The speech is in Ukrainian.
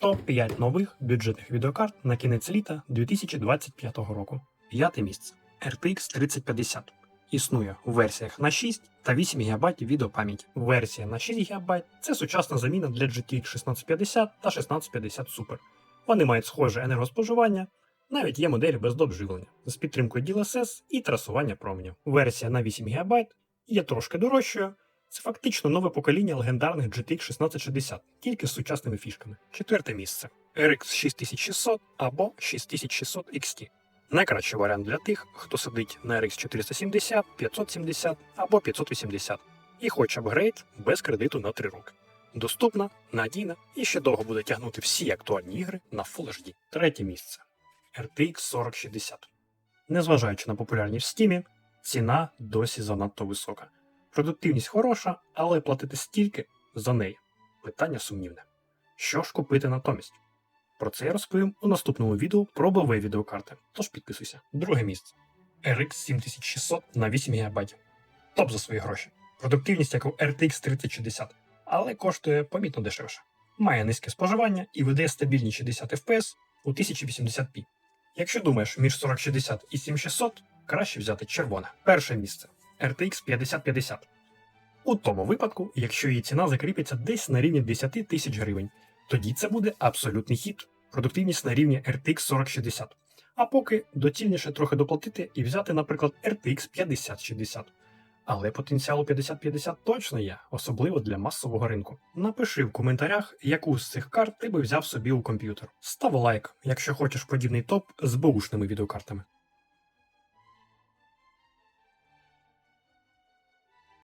Топ-5 нових бюджетних відеокарт на кінець літа 2025 року. П'яте місце RTX 3050. Існує у версіях на 6 та 8 ГБ відеопам'яті. Версія на 6 ГБ це сучасна заміна для GTX 1650 та 1650 Super. Вони мають схоже енергоспоживання, навіть є моделі без доп живлення з підтримкою DLSS і трасування променів. Версія на 8 ГБ є трошки дорожчою. Це фактично нове покоління легендарних GTX 1660, тільки з сучасними фішками. Четверте місце RX 6600 або 6600 XT. Найкращий варіант для тих, хто сидить на RX 470, 570 або 580 і хоче апгрейд без кредиту на 3 роки. Доступна, надійна і ще довго буде тягнути всі актуальні ігри на Full HD. Третє місце RTX 4060. Незважаючи на популярність в Steam, ціна досі занадто висока. Продуктивність хороша, але платити стільки за неї. Питання сумнівне. Що ж купити натомість? Про це я розповім у наступному відео про БВ відеокарти. Тож підписуйся. Друге місце. RX 7600 на 8 ГБ. Топ за свої гроші. Продуктивність як у RTX 3060, але коштує помітно дешевше. Має низьке споживання і видає стабільні 60 FPS у 1080p. Якщо думаєш між 4060 і 7600, краще взяти червоне. Перше місце. RTX 5050. У тому випадку, якщо її ціна закріпиться десь на рівні 10 тисяч гривень, тоді це буде абсолютний хід, продуктивність на рівні RTX 4060. А поки доцільніше трохи доплатити і взяти, наприклад, RTX 5060. Але потенціал у 5050 точно є, особливо для масового ринку. Напиши в коментарях, яку з цих карт ти би взяв собі у комп'ютер. Став лайк, якщо хочеш подібний топ з беушними відеокартами.